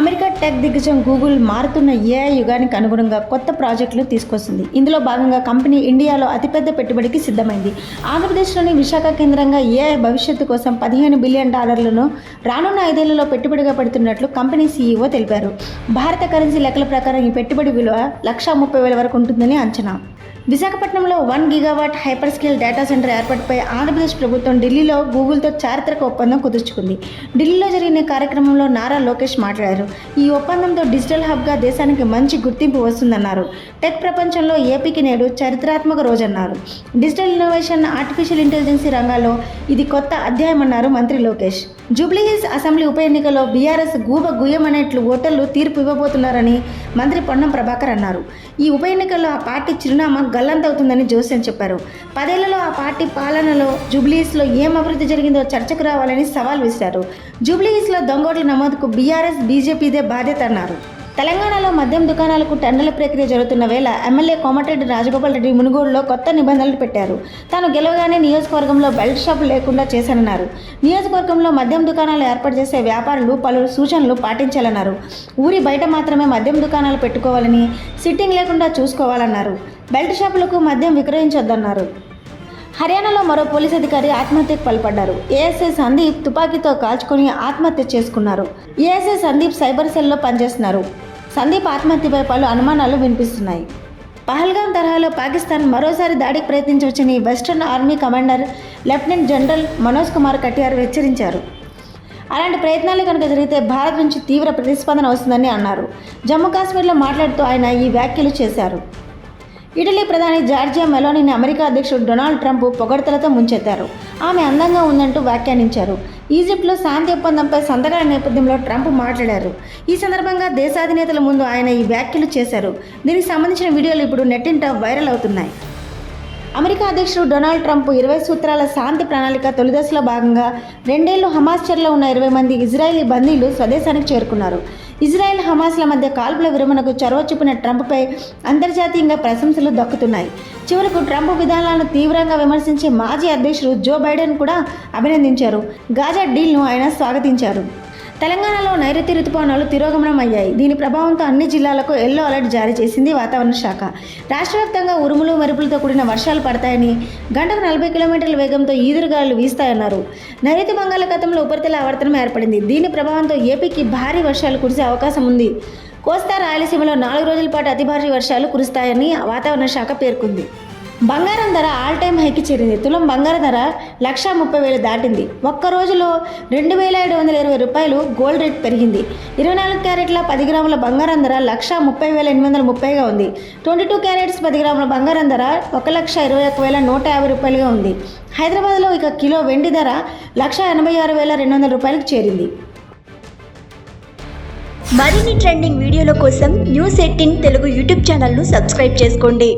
America tech దిగ్గజం Google మారుతున్న AI యుగానికి అనుగుణంగా కొత్త ప్రాజెక్టులు తీసుకొస్తుంది. ఇందులో భాగంగా కంపెనీ ఇండియాలో అతిపెద్ద పెట్టుబడికి సిద్ధమైంది. ఆంధ్రప్రదేశ్లోని విశాఖ కేంద్రంగా ఏఐ భవిష్యత్తు కోసం పదిహేను బిలియన్ డాలర్లను రానున్న ఐదేళ్ళలో పెట్టుబడిగా పెడుతున్నట్లు కంపెనీ సీఈఓ తెలిపారు. భారత కరెన్సీ లెక్కల ప్రకారం ఈ పెట్టుబడి విలువ లక్షా ముప్పై వేల వరకు ఉంటుందని అంచనా. విశాఖపట్నంలో one gigawatt hyper scale data center ఏర్పాటుపై ఆంధ్రప్రదేశ్ ప్రభుత్వం ఢిల్లీలో గూగుల్తో చారిత్రక ఒప్పందం కుదుర్చుకుంది. ఢిల్లీలో జరిగిన కార్యక్రమంలో నారా లోకేష్ మాట్లాడారు. ఈ ఒప్పందంతో డిజిటల్ హబ్గా దేశానికి మంచి గుర్తింపు వస్తుందన్నారు. టెక్ ప్రపంచంలో ఏపీకి నేడు చరిత్రాత్మక రోజన్నారు. డిజిటల్ ఇన్నోవేషన్ ఆర్టిఫిషియల్ ఇంటెలిజెన్సీ రంగాల్లో ఇది కొత్త అధ్యాయమన్నారు మంత్రి లోకేష్. జూబ్లీహిల్స్ అసెంబ్లీ ఉప ఎన్నికలో బీఆర్ఎస్ గూబ గుయ్యమనేట్లు ఓటర్లు తీర్పు ఇవ్వబోతున్నారని మంత్రి పొన్నం ప్రభాకర్ అన్నారు. ఈ ఉప ఎన్నికల్లో ఆ పార్టీ చిరునామా గల్లంతవుతుందని జోస్యం చెప్పారు. పదేళ్ళలో ఆ పార్టీ పాలనలో జూబ్లీహిల్స్లో ఏం అభివృద్ధి జరిగిందో చర్చకు రావాలని సవాల్ విసిరారు జూబ్లీహిల్స్లో దొంగోట్ల నమోదుకు బీఆర్ఎస్ బీజేపీదే బాధ్యత అన్నారు తెలంగాణలో మద్యం దుకాణాలకు టెండర్ల ప్రక్రియ జరుగుతున్న వేళ ఎమ్మెల్యే కోమటిరెడ్డి రాజగోపాల్ రెడ్డి మునుగోడులో కొత్త నిబంధనలు పెట్టారు. తాను గెలవగానే నియోజకవర్గంలో బెల్ట్ షాప్ లేకుండా చేశానన్నారు. నియోజకవర్గంలో మద్యం దుకాణాలు ఏర్పాటు చేసే వ్యాపారులు పలు సూచనలు పాటించాలన్నారు. ఊరి బయట మాత్రమే మద్యం దుకాణాలు పెట్టుకోవాలని సిట్టింగ్ లేకుండా చూసుకోవాలన్నారు. బెల్ట్ షాపులకు మద్యం విక్రయించొద్దన్నారు. హర్యానాలో మరో పోలీస్ అధికారి ఆత్మహత్యకు పాల్పడ్డారు. ఏఎస్ఐ సందీప్ తుపాకీతో కాల్చుకొని ఆత్మహత్య చేసుకున్నారు. ఏఎస్ఐ సందీప్ సైబర్ సెల్లో పనిచేస్తున్నారు. సందీప్ ఆత్మహత్యపై పలు అనుమానాలు వినిపిస్తున్నాయి. పహల్గాం తరహాలో పాకిస్తాన్ మరోసారి దాడికి ప్రయత్నించవచ్చని western army commander lieutenant general Manoj Kumar Katiyar హెచ్చరించారు. అలాంటి ప్రయత్నాలు కనుక జరిగితే భారత్ నుంచి తీవ్ర ప్రతిస్పందన వస్తుందని అన్నారు. జమ్మూ కాశ్మీర్లో మాట్లాడుతూ ఆయన ఈ వ్యాఖ్యలు చేశారు. ఇటలీ ప్రధాని జార్జియా మెలోనీని అమెరికా అధ్యక్షుడు డొనాల్డ్ ట్రంప్ పొగడ్తలతో ముంచెత్తారు. ఆమె అందంగా ఉందంటూ వ్యాఖ్యానించారు. ఈజిప్ట్లో శాంతి ఒప్పందంపై సంతకాల నేపథ్యంలో ట్రంప్ మాట్లాడారు. ఈ సందర్భంగా దేశాధినేతల ముందు ఆయన ఈ వ్యాఖ్యలు చేశారు. దీనికి సంబంధించిన వీడియోలు ఇప్పుడు నెట్టింట వైరల్ అవుతున్నాయి. అమెరికా అధ్యక్షుడు డొనాల్డ్ ట్రంప్ ఇరవై సూత్రాల శాంతి ప్రణాళిక తొలిదశలో భాగంగా రెండేళ్ళు హమాస్ చెరలో ఉన్న ఇరవై మంది ఇజ్రాయలీ బందీలు స్వదేశానికి చేరుకున్నారు. ఇజ్రాయెల్ హమాస్ల మధ్య కాల్పుల విరమణకు చొరవ చూపిన ట్రంప్పై అంతర్జాతీయంగా ప్రశంసలు దక్కుతున్నాయి. చివరకు ట్రంప్ విధానాలను తీవ్రంగా విమర్శించే మాజీ అధ్యక్షుడు జో బైడెన్ కూడా అభినందించారు. గాజా డీల్ను ఆయన స్వాగతించారు. తెలంగాణలో నైరుతి రుతుపవనాలు తిరోగమనం అయ్యాయి దీని ప్రభావంతో అన్ని జిల్లాలకు ఎల్లో అలర్ట్ జారీ చేసింది వాతావరణ శాఖ. రాష్ట్ర వ్యాప్తంగా ఉరుములు మెరుపులతో కూడిన వర్షాలు పడతాయని గంటకు నలభై కిలోమీటర్ల వేగంతో ఈదురుగాలు వీస్తాయన్నారు. నైరుతి బంగాళాఖాతంలో ఉపరితల ఆవర్తనం ఏర్పడింది. దీని ప్రభావంతో ఏపీకి భారీ వర్షాలు కురిసే అవకాశం ఉంది. కోస్తా రాయలసీమలో నాలుగు రోజుల పాటు అతి భారీ వర్షాలు కురుస్తాయని వాతావరణ శాఖ పేర్కొంది. బంగారం ధర ఆల్ టైమ్ హైకి చేరింది. తులం బంగారం ధర లక్షా ముప్పై వేలు దాటింది. ఒక్క రోజులో రెండు వేల ఏడు వందల ఇరవై రూపాయలు గోల్డ్ రేట్ పెరిగింది. ఇరవై నాలుగు క్యారెట్ల పది గ్రాముల బంగారం ధర లక్షా ముప్పై వేల ఎనిమిది వందల ముప్పైగా ఉంది. ట్వంటీ టూ క్యారెట్స్ పది గ్రాముల బంగారం ధర ఒక లక్ష ఇరవై ఒక్క వేల నూట యాభై రూపాయలుగా ఉంది. హైదరాబాద్లో ఇక కిలో వెండి ధర లక్ష ఎనభై ఆరు వేల రెండు వందల రూపాయలకు చేరింది. మరిన్ని ట్రెండింగ్ వీడియోల కోసం న్యూస్ ఎయిటీన్ తెలుగు యూట్యూబ్ ఛానల్ను సబ్స్క్రైబ్ చేసుకోండి.